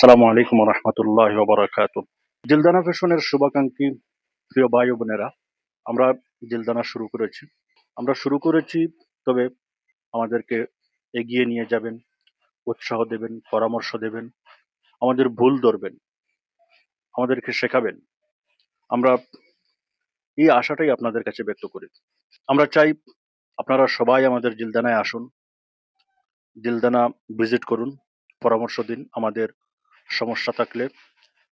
আসসালামু আলাইকুম রহমতুল্লাহ বারাকাত জিলদানা ফ্যাশনের শুভাকাঙ্ক্ষী প্রিয় ভাই বোনেরা, আমরা জিলদানা শুরু করেছি। আমরা শুরু করেছি, তবে আমাদেরকে এগিয়ে নিয়ে যাবেন, উৎসাহ দেবেন, পরামর্শ দেবেন, আমাদের ভুল ধরবেন, আমাদেরকে শেখাবেন। আমরা এই আশাটাই আপনাদের কাছে ব্যক্ত করি। আমরা চাই আপনারা সবাই আমাদের জিলদানায় আসুন, জিলদানা ভিজিট করুন, পরামর্শ দিন আমাদের সমস্যা থাকলে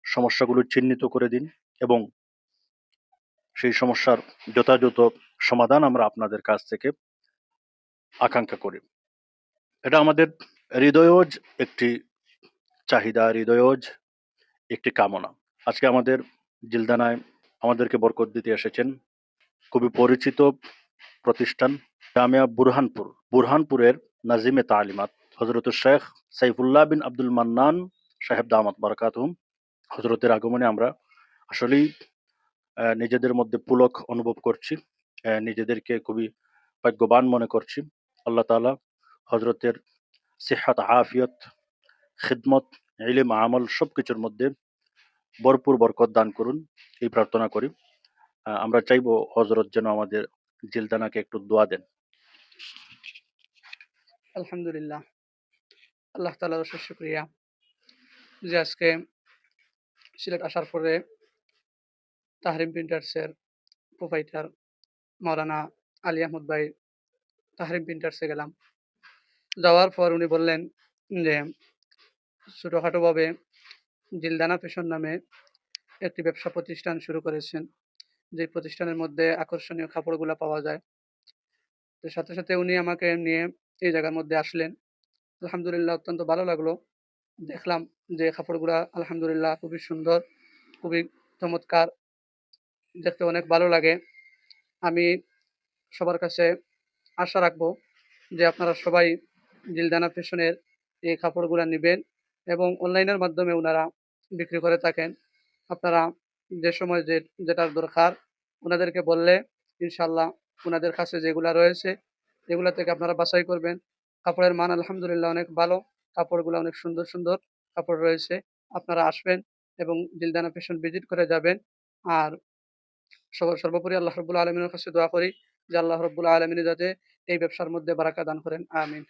সমস্যাগুলো চিহ্নিত করে দিন এবং সেই সমস্যার যথাযথ সমাধান আমরা আপনাদের কাছ থেকে আকাঙ্ক্ষা করি। এটা আমাদের হৃদয়জ একটি চাহিদা, হৃদয়জ একটি কামনা। আজকে আমাদের জিলদানায় আমাদেরকে বরকত দিতে এসেছেন খুবই পরিচিত প্রতিষ্ঠান জামিয়া বুরহানপুর। বুরহানপুরের নাজিমে তালিমাত হজরত শেখ সাইফুল্লাহ বিন আব্দুল মান্নান সাহেব দামাত বারকাতুম হজরতের আগমনে আমরা আসলেই নিজেদের মধ্যে পুলক অনুভব করছি নিজেদেরকে খুবই ভাগ্যবান মনে করছি। আল্লাহ তাআলা হজরতের সিহাত, আফিয়ত, খিদমত, ইলিম, আমল সব কিছুর মধ্যে ভরপুর বরকত দান করুন, এই প্রার্থনা করি। আমরা চাইব হজরত যেন আমাদের জিলদানাকে একটু দোয়া দেন। আলহামদুলিল্লাহ। আল্লাহ তালা শুক্রিয়া। যে আজকে সিলেট আসার পরে তাহরিম প্রিন্টার্সের প্রোভাইটার মাওলানা আলী আহমদ ভাই তাহরিম প্রিন্টার্সে গেলাম। যাওয়ার পর উনি বললেন যে ছোটোখাটোভাবে জিলদানা ফ্যাশন নামে একটি ব্যবসা প্রতিষ্ঠান শুরু করেছেন। যে প্রতিষ্ঠানের মধ্যে আকর্ষণীয় কাপড়গুলো পাওয়া যায়। তো সাথে সাথে উনি আমাকে নিয়ে এই জায়গার মধ্যে আসলেন। আলহামদুলিল্লাহ অত্যন্ত ভালো লাগল। দেখলাম যে কাপড়গুলা আলহামদুলিল্লাহ খুবই সুন্দর, খুবই চমৎকার, দেখতে অনেক ভালো লাগে। আমি সবার কাছে আশা রাখব যে আপনারা সবাই জিলদানা ফ্যাশনের এই কাপড়গুলা নেবেন এবং অনলাইনের মাধ্যমে ওনারা বিক্রি করে থাকেন। আপনারা যে সময় যে, যেটার দরকার ওনাদেরকে বললে ইনশাল্লাহ ওনাদের কাছে যেগুলা রয়েছে এগুলা থেকে আপনারা বাছাই করবেন। কাপড়ের মান আলহামদুলিল্লাহ অনেক ভালো, কাপড়গুলো অনেক সুন্দর সুন্দর। কাপড় রয়েছে, আপনারা আসবেন এবং দিলদানা ফ্যাশন ভিজিট করে যাবেন। আর সর্বোপরি আল্লাহ রবুল্লা আলমিনের কাছে দোয়া করি যে আল্লাহ রবুল্লা আলমিনী যাতে এই ব্যবসার মধ্যে বারাকা দান করেন, আমিন।